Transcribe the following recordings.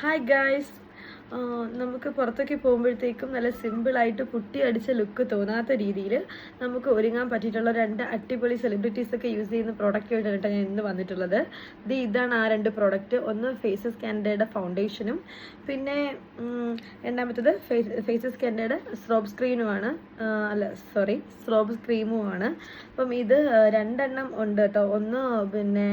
Hi guys! നമുക്ക് പുറത്തൊക്കെ പോകുമ്പോഴത്തേക്കും നല്ല സിമ്പിളായിട്ട് പുട്ടി അടിച്ച ലുക്ക് തോന്നാത്ത രീതിയിൽ നമുക്ക് ഒരുങ്ങാൻ പറ്റിയിട്ടുള്ള രണ്ട് അടിപൊളി സെലിബ്രിറ്റീസ് ഒക്കെ യൂസ് ചെയ്യുന്ന പ്രോഡക്റ്റ് ആയിട്ട് ഞാൻ ഇന്ന് വന്നിട്ടുള്ളത്. ഇത് ഇതാണ് ആ രണ്ട് പ്രോഡക്റ്റ് ഒന്ന് ഫേസസ് കാൻഡയുടെ ഫൗണ്ടേഷനും പിന്നെ രണ്ടാമത്തത് ഫേസസ് കാൻഡയുടെ സ്രോബ് സ്ക്രീനുമാണ് അല്ല സോറി സ്രോബ് സ്ക്രീമുമാണ് അപ്പം ഇത് രണ്ടെണ്ണം ഉണ്ട് കേട്ടോ. ഒന്ന് പിന്നെ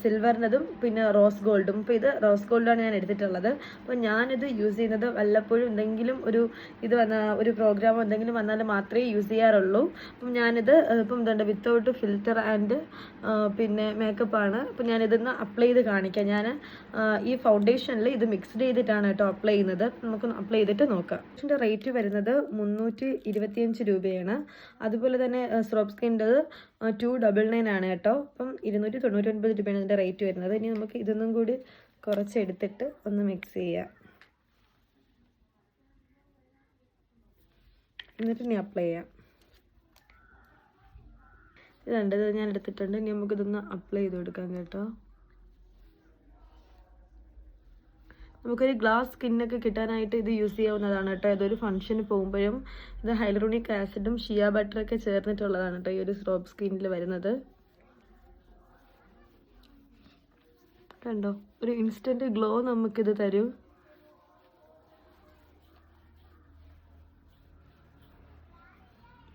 സിൽവറിനതും പിന്നെ റോസ് ഗോൾഡും അപ്പോൾ ഇത് റോസ് ഗോൾഡാണ് ഞാൻ എടുത്തിട്ടുള്ളത്. അപ്പോൾ ഞാനിത് യൂസ് ചെയ്യുന്നത് വല്ലപ്പോഴും എന്തെങ്കിലും ഒരു ഇത് വന്ന ഒരു പ്രോഗ്രാം എന്തെങ്കിലും വന്നാൽ മാത്രമേ യൂസ് ചെയ്യാറുള്ളൂ. അപ്പം ഞാനിത് ഇപ്പം ഇതുണ്ട് വിത്തൗട്ട് ഫിൽറ്റർ ആൻഡ് പിന്നെ മേക്കപ്പ് മേക്കപ്പാണ് അപ്പം ഞാനിതൊന്ന് അപ്ലൈ ചെയ്ത് കാണിക്കാം. ഞാൻ ഈ ഫൗണ്ടേഷനിൽ ഇത് മിക്സ്ഡ് ചെയ്തിട്ടാണ് കേട്ടോ അപ്ലൈ ചെയ്യുന്നത്. നമുക്ക് അപ്ലൈ ചെയ്തിട്ട് നോക്കാം. ഇതിന്റെ റേറ്റ് വരുന്നത് മുന്നൂറ്റി ഇരുപത്തിയഞ്ച് രൂപയാണ്. അതുപോലെ തന്നെ സ്രോപ്പ് സ്കിന്റെ ടു ഡബിൾ നയൻ ആണ് കേട്ടോ. അപ്പം ഇരുന്നൂറ്റി തൊണ്ണൂറ്റി ഒൻപത് രൂപയാണ് ഇതിന്റെ റേറ്റ് വരുന്നത്. ഇനി നമുക്ക് ഇതൊന്നും കൂടി കുറച്ചെടുത്തിട്ട് ഒന്ന് മിക്സ് ചെയ്യാം. എന്നിട്ട് ഇനി അപ്ലൈ ചെയ്യാം. ഇത് രണ്ടത് ഞാൻ എടുത്തിട്ടുണ്ട്. ഇനി നമുക്ക് ഇതൊന്ന് അപ്ലൈ ചെയ്ത് കൊടുക്കാം കേട്ടോ. നമുക്കൊരു ഗ്ലാസ് സ്കിന്നൊക്കെ കിട്ടാനായിട്ട് ഇത് യൂസ് ചെയ്യാവുന്നതാണ് കേട്ടോ. ഇതൊരു ഫംഗ്ഷന് പോകുമ്പോഴും ഇത് ഹൈലറോണിക് ആസിഡും ഷിയ ബട്ടറൊക്കെ ചേർന്നിട്ടുള്ളതാണ് കേട്ടോ ഈ ഒരു സ്രോപ്പ് സ്കിന്നിൽ വരുന്നത്. കണ്ടോ? ഒരു ഇൻസ്റ്റന്റ് ഗ്ലോ നമുക്കിത് തരും.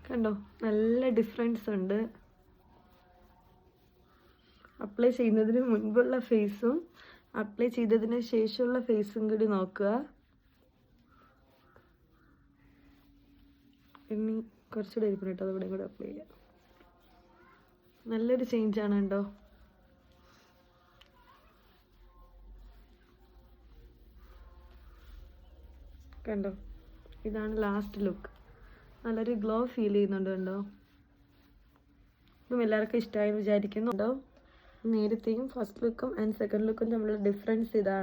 കണ്ടോ? നല്ല ഡിഫറൻസ് ഉണ്ട്. അപ്ലൈ ചെയ്യുന്നതിന് മുൻപുള്ള ഫേസും അപ്ലൈ ചെയ്തതിന് ശേഷമുള്ള ഫേസും കൂടി നോക്കുക. ഇനി കുറച്ചുകൂടെ ഇരിക്കണം കേട്ടോ അതിവിടെ കൂടെ അപ്ലൈ ചെയ്യാം. നല്ലൊരു ചേഞ്ച് ആണ് കേട്ടോ കണ്ടോ? ഇതാണ് ലാസ്റ്റ് ലുക്ക് നല്ലൊരു ഗ്ലോ ഫീൽ ചെയ്യുന്നുണ്ട് കണ്ടോ? ഇതും എല്ലാവർക്കും ഇഷ്ടമായി വിചാരിക്കുന്നുണ്ടോ നേരത്തെയും ഫസ്റ്റ് ലുക്കും ആൻഡ് സെക്കൻഡ് ലുക്കും തമ്മിലുള്ള ഡിഫറൻസ് ഇതാണ്.